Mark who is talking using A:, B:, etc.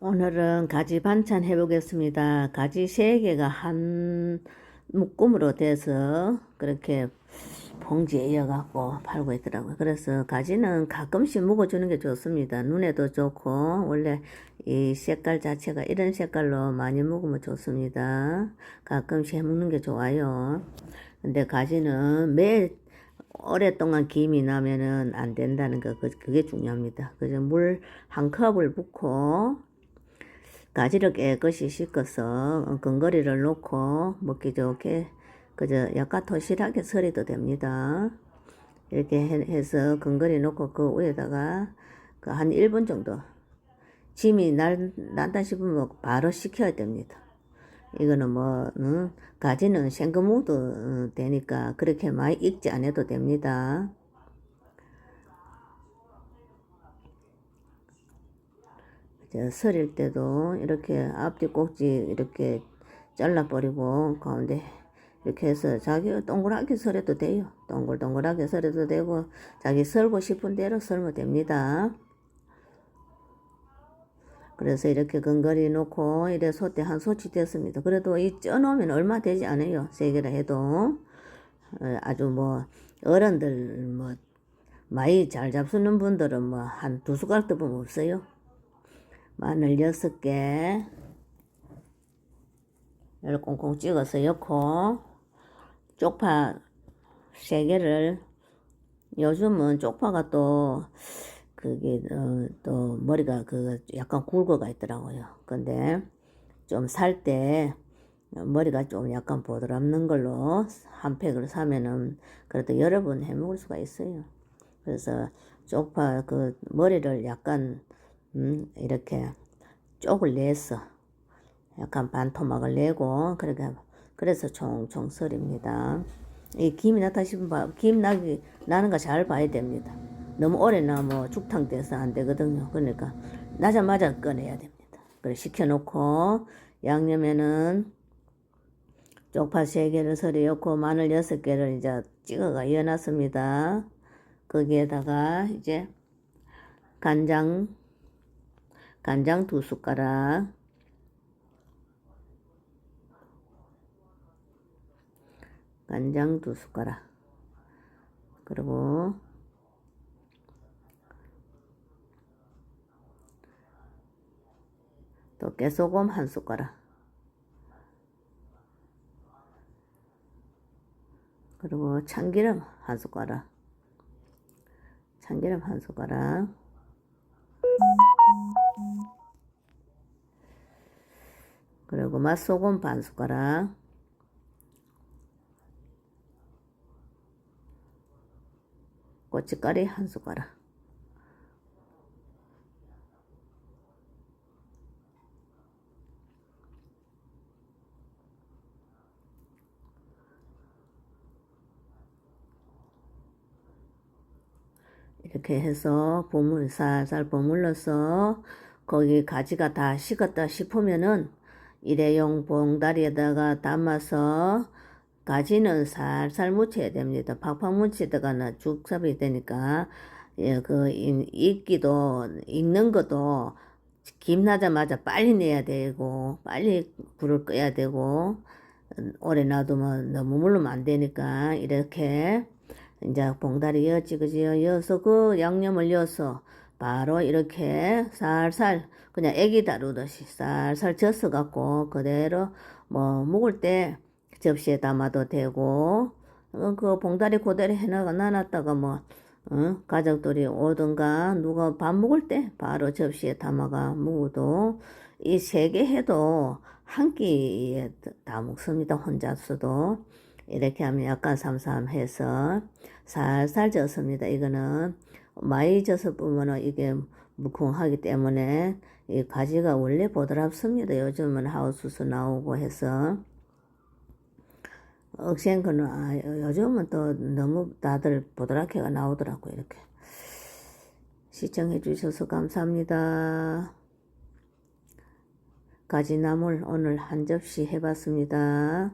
A: 오늘은 가지 반찬 해보겠습니다. 가지 3개가 한 묶음으로 돼서 그렇게 봉지에 이어갖고 팔고 있더라고요. 그래서 가지는 가끔씩 먹어주는 게 좋습니다. 눈에도 좋고 원래 이 색깔 자체가 이런 색깔로 많이 먹으면 좋습니다. 가끔씩 해먹는 게 좋아요. 근데 가지는 매일 오랫동안 김이 나면은 안 된다는 거 그- 그게 중요합니다. 그래서 물 한 컵을 붓고 가지를 깨끗이 씻어서 건거리를 놓고 먹기 좋게 그저 약간 토실하게 썰어도 됩니다. 이렇게 해- 해서 건거리 놓고 그 위에다가 그 한 1분 정도 짐이 날, 난다 싶으면 바로 식혀야 됩니다. 이거는 뭐 응? 가지는 어, 되니까 그렇게 많이 익지 않아도 됩니다. 저 썰일 때도 이렇게 앞뒤 꼭지 이렇게 잘라버리고 가운데 이렇게 해서 자기 동그랗게 썰어도 돼요. 동글동글하게 썰어도 되고 자기 썰고 싶은 대로 썰면 됩니다. 그래서 이렇게 근거리 놓고 이래 소때 한 소치 됐습니다. 그래도 이 쪄놓으면 얼마 되지 않아요. 세 개라 해도 어, 아주 뭐 어른들 뭐 많이 잘 잡수는 분들은 뭐 한 두 숟갈도 보면 없어요. 마늘 여섯 개 이렇게 꽁꽁 찍어서 넣고 쪽파 세 개를 요즘은 쪽파가 또 그게 어, 또 머리가 그 약간 굵어가 있더라고요. 근데 좀 살 때 머리가 좀 약간 보드랍는 걸로 한 팩을 사면은 그래도 여러 번 해 먹을 수가 있어요. 그래서 쪽파 그 머리를 약간 음, 이렇게 쪽을 내서 약간 반토막을 내고 그렇게 그래서 총총 썰입니다. 이 김이 나다 싶으면 봐- 김 나기 나는 거 잘 봐야 됩니다. 너무 오래 나면 죽탕 돼서 안 되거든요. 그러니까 나자마자 꺼내야 됩니다. 그래 식혀놓고 양념에는 쪽파 세 개를 썰어 넣고 마늘 여섯 개를 이제 찍어가 이어놨습니다. 거기에다가 이제 간장 간장 두 숟가락. 간장 두 숟가락. 그리고 또 깨소금 한 숟가락. 그리고 참기름 한 숟가락. 참기름 한 숟가락 그리고 맛소금 반 숟가락. 고춧가루 한 숟가락. 이렇게 해서 버물 살살 버물러서 거기 가지가 다 식었다 싶으면은 일회용 봉다리에다가 담아서 가지는 살살 묻혀야 됩니다. 팍팍 묻히다가는 죽삽이 되니까 예, 그 이- 익기도 익는 것도 김 나자마자 빨리 내야 되고 빨리 불을 꺼야 되고 음, 오래 놔두면 너무 물르면 안 되니까 이렇게 이제 봉다리 여지 그지요 여서 그 양념을 넣어서 바로 이렇게 살살 그냥 애기 다루듯이 살살 젖어 갖고 그대로 뭐 먹을 때 접시에 담아도 되고 어, 그 봉다리 그대로 해놔가 놔놨다가 뭐 어, 가족들이 오든가 누가 밥 먹을 때 바로 접시에 담아가 먹어도 이 세 개 해도 한 끼에 다 먹습니다 혼자서도. 이렇게 하면 약간 삼삼해서 살살 젖습니다. 이거는 많이 젖어 보면은 이게 무궁하기 때문에 이 가지가 원래 보드랍습니다. 요즘은 하우스수 나오고 해서. 억센거는 아, 요즘은 또 너무 다들 보드라케가 나오더라고요 이렇게. 시청해 주셔서 감사합니다. 가지나물 오늘 한 접시 해봤습니다